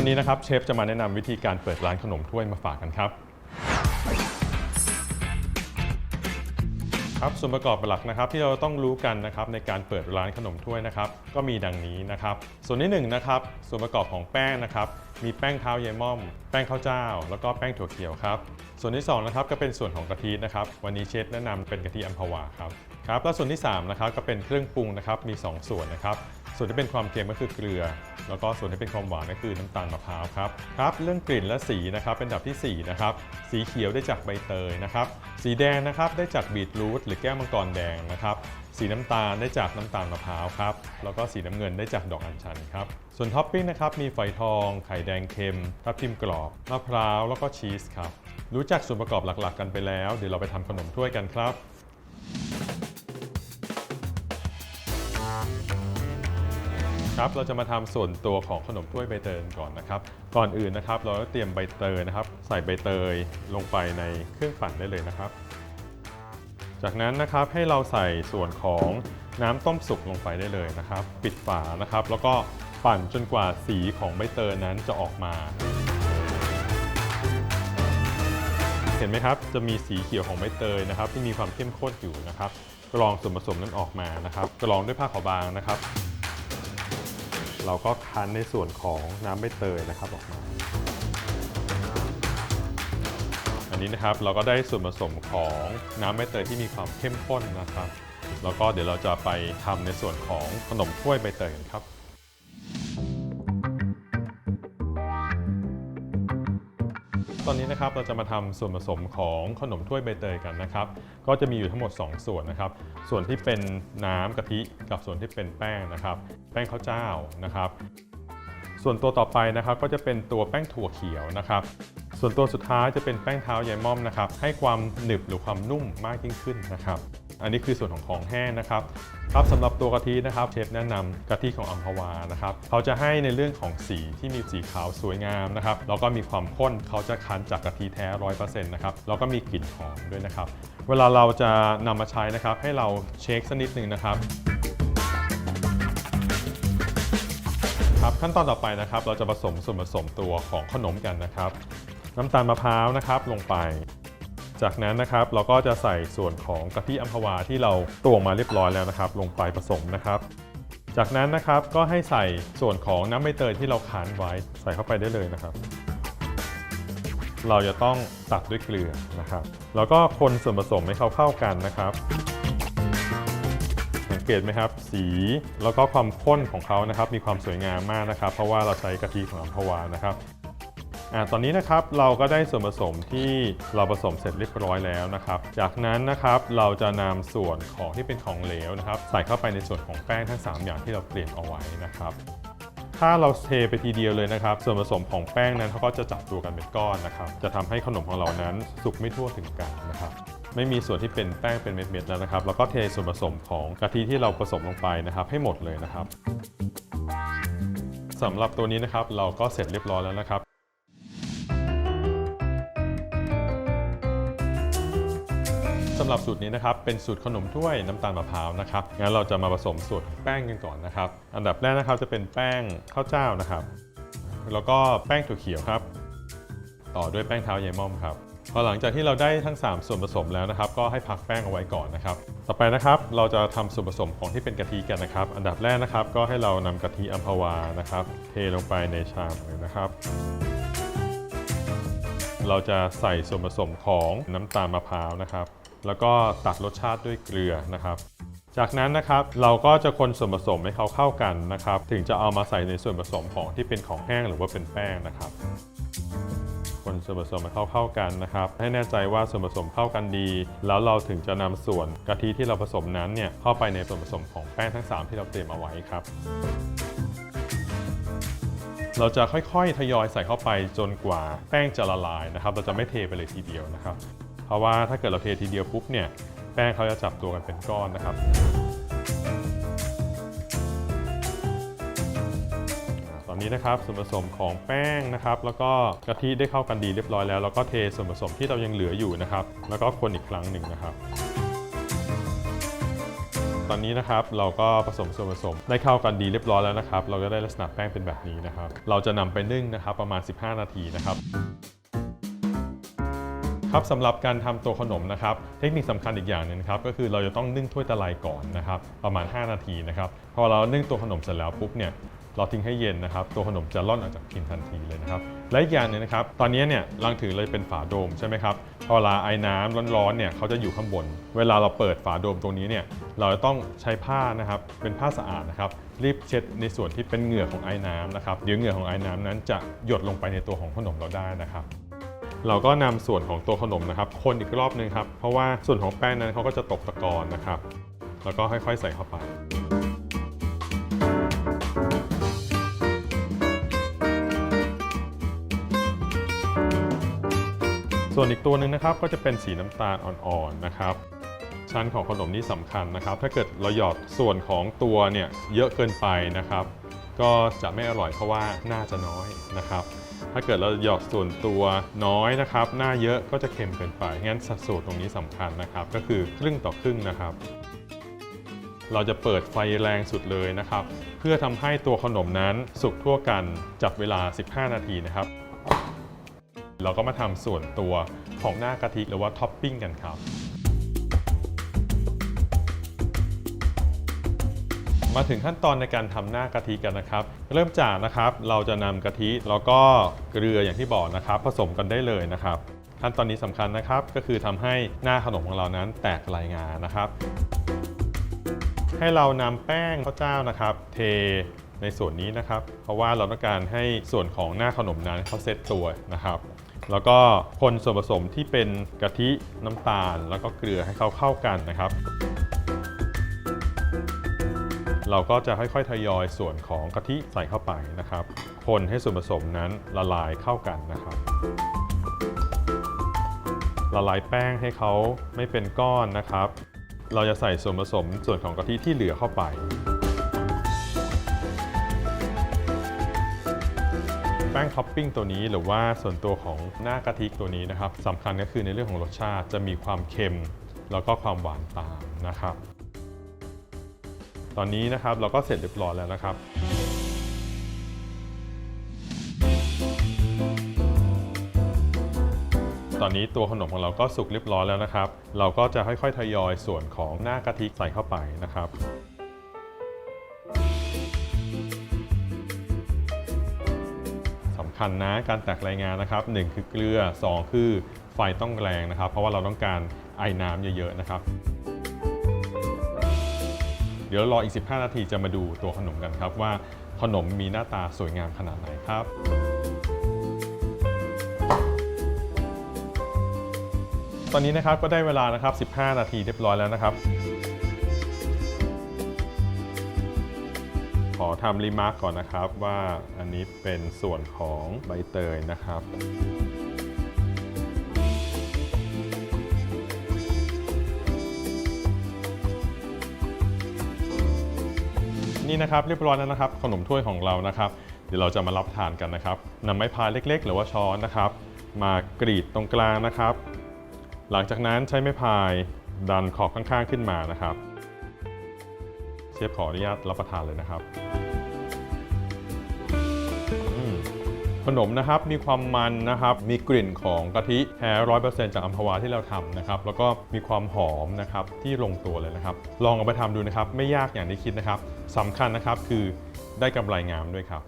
วันนี้นะครับเชฟจะมาแนะนำวิธีการเปิดร้านขนมถ้วยมาฝากกันครับ ครับส่วนประกอบหลักนะครับที่เราต้องรู้กันนะครับในการเปิดร้านขนมถ้วยนะครับก็มีดังนี้นะครับ ส่วนที่หนึ่งนะครับส่วนประกอบของแป้งนะครับมีแป้งเท้าเยม่อม แป้งข้าวเจ้า แล้วก็แป้งถั่วเขียวครับส่วนที่สองนะครับก็เป็นส่วนของกะทินะครับวันนี้เชฟแนะนำเป็นกะทิอัมพวาครับครับแล้วส่วนที่สามนะครับก็เป็นเครื่องปรุงนะครับมีสองส่วนนะครับส่วนที่เป็นความเค็มก็คือเกลือ แล้วก็ส่วนที่เป็นความหวานก็คือน้ำตาลมะพร้าวครับครับเรื่องกลิ่นและสีนะครับเป็นดับทีสี่4นะครับสีเขียวได้จากใบเตยนะครับสีแดงนะครับได้จากบีทรูทหรือแก้วมังกรแดงนะครับ สีน้ำตาลได้จากน้ำตาลมะพร้าวครับ แล้วก็สีน้ำเงินได้จากดอกอัญชันครับ ส่วนท็อปปิ้งนะครับมีฝอยทอง ไข่แดงเค็ม ทับทิมกรอบ มะพร้าว แล้วก็ชีสครับ รู้จักส่วนประกอบหลักๆ กันไปแล้ว เดี๋ยวเราไปทำขนมถ้วยกันครับครับเราจะมาทำส่วนตัวของขนมถ้วยใบเตยก่อนนะครับ ก่อนอื่นนะครับ เราก็เตรียมใบเตยนะครับ ใส่ใบเตยลงไปในเครื่องปั่นได้เลยนะครับ จากนั้นนะครับให้เราใส่ส่วนของน้ำต้มสุกลงไปได้เลยนะครับ ปิดฝานะครับ แล้วก็ปั่นจนกว่าสีของใบเตยนั้นจะออกมา เห็นไหมครับ จะมีสีเขียวของใบเตยนะครับ ที่มีความเข้มข้นอยู่นะครับกรองส่วนผสมนั้นออกมานะครับกรองด้วยผ้าขาวบางนะครับ เราก็คั้นในส่วนของน้ำใบเตยนะครับออกมา นนี้นะครับเราก็ได้ส่วนผสมของน้ำใบเตยที่มีความเข้มข้นนะครับ แล้วก็เดี๋ยวเราจะไปทำในส่วนของขนมถ้วยใบเตยกันครับตอนนี้นะครับเราจะมาทำส่วนผสมของขนมถ้วยใบเตยกันนะครับ ก็จะมีอยู่ทั้งหมด 2 ส่วนนะครับ ส่วนที่เป็นน้ำกะทิกับส่วนที่เป็นแป้งนะครับ แป้งข้าวเจ้านะครับ ส่วนตัวต่อไปนะครับก็จะเป็นตัวแป้งถั่วเขียวนะครับ ส่วนตัวสุดท้ายจะเป็นแป้งเท้ายายม่อมนะครับให้ความหนึบหรือความนุ่มมากยิ่งขึ้นนะครับอันนี้คือส่วนของของแห้งนะครับครับสำหรับตัวกะทินะครับเชฟแนะนำกะทิของอัมพวานะครับเขาจะให้ในเรื่องของสีที่มีสีขาวสวยงามนะครับแล้วก็มีความข้นเขาจะคั้นจากกะทิแท้ร้อยเปอร์เซ็นต์นะครับแล้วก็มีกลิ่นหอมด้วยนะครับ เวลาเราจะนำมาใช้นะครับ ให้เราเช็คสักนิดหนึ่งนะครับครับขั้นตอนต่อไปนะครับ เราจะผสมส่วนผสมตัวของขนมกันนะครับ น้ำตาลมะพร้าวนะครับลงไป จากนั้นนะครับเราก็จะใส่ส่วนของกะทิอัมพวาที่เราตวงมาเรียบร้อยแล้วนะครับ ลงไปผสมนะครับ จากนั้นนะครับก็ให้ใส่ส่วนของน้ำใบเตยที่เราคั้นไว้ใส่เข้าไปได้เลยนะครับ เราจะต้องตัดด้วยเกลือนะครับ แล้วก็คนส่วนผสมให้เขาเข้ากันนะครับสังเกตไหมครับสีแล้วก็ความข้นของเขานะครับ มีความสวยงามมากนะครับ เพราะว่าเราใช้กะทิของอัมพวานะครับ อ่าตอนนี้นะครับเราก็ได้ส่วนผสมที่เราผสมเสร็จเรียบร้อยแล้วนะครับ จากนั้นนะครับเราจะนำส่วนของที่เป็นของเหลวนะครับใส่เข้าไปในส่วนของแป้งทั้ง 3 อย่างที่เราเตรียมเอาไว้นะครับถ้าเราเทไปทีเดียวเลยนะครับ ส่วนผสมของแป้งนั้นเขาก็จะจับตัวกันเป็นก้อนนะครับ จะทำให้ขนมของเรานั้นสุกไม่ทั่วถึงกันนะครับ ไม่มีส่วนที่เป็นแป้งเป็นเม็ดๆแล้วนะครับ แล้วก็เทส่วนผสมของกะทิที่เราผสมลงไปนะครับ ให้หมดเลยนะครับสำหรับตัวนี้นะครับเราก็เสร็จเรียบร้อยแล้วนะครับำหรับสูตรนี้นะครับเป็นสูตรขนมถ้วยน้ำตาลมะพร้าวนะครับงั้นเราจะมาผสมสูตรแป้งกันก่อนนะครับ อันดับแรกนะครับจะเป็นแป้งข้าวเจ้านะครับ แล้วก็แป้งถั่วเขียวครับ ต่อด้วยแป้งเท้ายายม่อมครับพอหลังจากที่เราได้ทั้ง 3 ส่วนผสมแล้วนะครับ ก็ให้พักแป้งเอาไว้ก่อนนะครับ ต่อไปนะครับเราจะทำส่วนผสมของที่เป็นกะทิกันนะครับ อันดับแรกนะครับ ก็ให้เรานำกะทิอัมพวานะครับ เทลงไปในชามเลยนะครับ เราจะใส่ส่วนผสมของน้ำตาลมะพร้าวนะครับ แล้วก็ตัดรสชาติด้วยเกลือนะครับ จากนั้นนะครับเราก็จะคนส่วนผสมให้เขาเข้ากันนะครับ ถึงจะเอามาใส่ในส่วนผสมของที่เป็นของแห้งหรือว่าเป็นแป้งนะครับ คนส่วนผสมให้เข้าเข้ากันนะครับ ให้แน่ใจว่าส่วนผสมเข้ากันดี แล้วเราถึงจะนำส่วนกะทิที่เราผสมนั้นเนี่ยเข้าไปในส่วนผสมของแป้งทั้ง 3 ที่เราเตรียมเอาไว้ครับเราจะค่อยๆ ทยอยใส่เข้าไปจนกว่าแป้งจะละลายนะครับ เราจะไม่เทไปเลยทีเดียวนะครับ เพราะว่าถ้าเกิดเราเททีเดียวปุ๊บเนี่ยแป้งเขาจะจับตัวกันเป็นก้อนนะครับตอนนี้นะครับส่วนผสมของแป้งนะครับ แล้วก็กะทิได้เข้ากันดีเรียบร้อยแล้วเราก็เทส่วนผสมที่เรายังเหลืออยู่นะครับ แล้วก็คนอีกครั้งหนึ่งนะครับตอนนี้นะครับเราก็ผสมส่วนผสมได้เข้ากันดีเรียบร้อยแล้วนะครับ เราก็ได้ลักษณะแป้งเป็นแบบนี้นะครับ เราจะนำไปนึ่งนะครับประมาณ 15 นาทีนะครับ ครับสำหรับการทำตัวขนมนะครับ เทคนิคสำคัญอีกอย่างหนึงครับก็คือเราจะต้องนึ่งถ้วยตะไลก่อนนะครับประมาณ 5 นาทีนะครับพอเรานึ่งตัวขนมเสร็จแล้วปุ๊บเนี่ยเราทิ้งให้เย็นนะครับ ตัวขนมจะร่อนออกจากพิมพ์ทันทีเลยนะครับ และอีกอย่างหนึงนะครับ ตอนนี้เนี่ยรังถือเลยเป็นฝาโดมใช่ไหมครับ พอเวลาไอ้น้ำร้อนๆเนี่ยเขาจะอยู่ข้างบน เวลาเราเปิดฝาโดมตรงนี้เนี่ยเราจะต้องใช้ผ้านะครับเป็นผ้าสะอาดนะครับรีบเช็ดในส่วนที่เป็นเหงื่อของไอ้น้ำนะครับเดี๋ยวเหงื่อของไอ้น้ำนั้นจะหยดลงไปในตัวของขนมเราได้นะครับ เราก็นำส่วนของตัวขนมนะครับ คนอีกรอบนึงครับ เพราะว่าส่วนของแป้งนั้นเขาก็จะตกตะกอนนะครับ แล้วก็ค่อยๆใส่เข้าไปส่วนอีกตัวหนึ่งนะครับก็จะเป็นสีน้ำตาลอ่อนๆนะครับ ชั้นของขนมนี่สำคัญนะครับ ถ้าเกิดเราหยอดส่วนของตัวเนี่ยเยอะเกินไปนะครับ ก็จะไม่อร่อยเพราะว่าน้าจะน้อยนะครับ ถ้าเกิดเราหยอดส่วนตัวน้อยนะครับ หน้าเยอะก็จะเค็มเกินไป งั้นสัดส่วนตรงนี้สำคัญนะครับ ก็คือครึ่งต่อครึ่งนะครับ เราจะเปิดไฟแรงสุดเลยนะครับ เพื่อทำให้ตัวขนมนั้นสุกทั่วกันจับเวลา 15 นาทีนะครับ เราก็มาทำส่วนตัวของหน้ากะทิหรือว่าท็อปปิ้งกันครับ มาถึงขั้นตอนในการทำหน้ากะทิกันนะครับ เริ่มจากนะครับเราจะนำกะทิแล้วก็เกลืออย่างที่บอกนะครับ ผสมกันได้เลยนะครับขั้นตอนนี้สำคัญนะครับก็คือทำให้หน้าขนมของเรานั้นแตกลายงานะครับ ให้เรานำแป้งข้าวเจ้านะครับ เทในส่วนนี้นะครับ เพราะว่าเราต้องการให้ส่วนของหน้าขนมนั้นเขาเซตตัวนะครับ แล้วก็คนส่วนผสมที่เป็นกะทิน้ำตาล แล้วก็เกลือให้เขาเข้ากันนะครับ เราก็จะค่อยๆทยอยส่วนของกะทิใส่เข้าไปนะครับ คนให้ส่วนผสมนั้นละลายเข้ากันนะครับ ละลายแป้งให้เขาไม่เป็นก้อนนะครับ เราจะใส่ส่วนผสมส่วนของกะทิที่เหลือเข้าไป แป้งท็อปปิ้งตัวนี้หรือว่าส่วนตัวของหน้ากะทิตัวนี้นะครับสำคัญก็คือในเรื่องของรสชาติจะมีความเค็ม แล้วก็ความหวานตามนะครับ ตอนนี้นะครับเราก็เสร็จเรียบร้อยแล้วนะครับตอนนี้ตัวขนมของเราก็สุกเรียบร้อยแล้วนะครับ เราก็จะค่อยๆ ทยอยส่วนของหน้ากะทิใส่เข้าไปนะครับ สำคัญนะการแตกรายงานนะครับ 1 คือเกลือ 2 คือไฟต้องแรงนะครับ เพราะว่าเราต้องการไอ้น้ำเยอะๆนะครับ เดี๋ยวรออีก 15 นาทีจะมาดูตัวขนมกันครับว่าขนมมีหน้าตาสวยงามขนาดไหนครับตอนนี้นะครับก็ได้เวลานะครับ 15 นาทีเรียบร้อยแล้วนะครับ ขอทำรีมาร์กก่อนนะครับว่าอันนี้เป็นส่วนของใบเตยนะครับ นี่นะครับเรียบร้อยแล้วนะครับ ขนมถ้วยของเรานะครับ เดี๋ยวเราจะมารับทานกันนะครับนำไม้พายเล็ก ๆ หรือว่าช้อนนะครับ มากรีดตรงกลางนะครับ หลังจากนั้นใช้ไม้พายดันขอบข้างๆขึ้นมานะครับ เชฟขออนุญาตรับประทานเลยนะครับขนมนะครับมีความมันนะครับมีกลิ่นของกะทิแท้ร้อยเปอร์เซ็นต์จากอัมพวาที่เราทำนะครับแล้วก็มีความหอมนะครับที่ลงตัวเลยนะครับ ลองเอาไปทำดูนะครับ ไม่ยากอย่างที่คิดนะครับ สำคัญนะครับคือได้กำไรงามด้วยครับ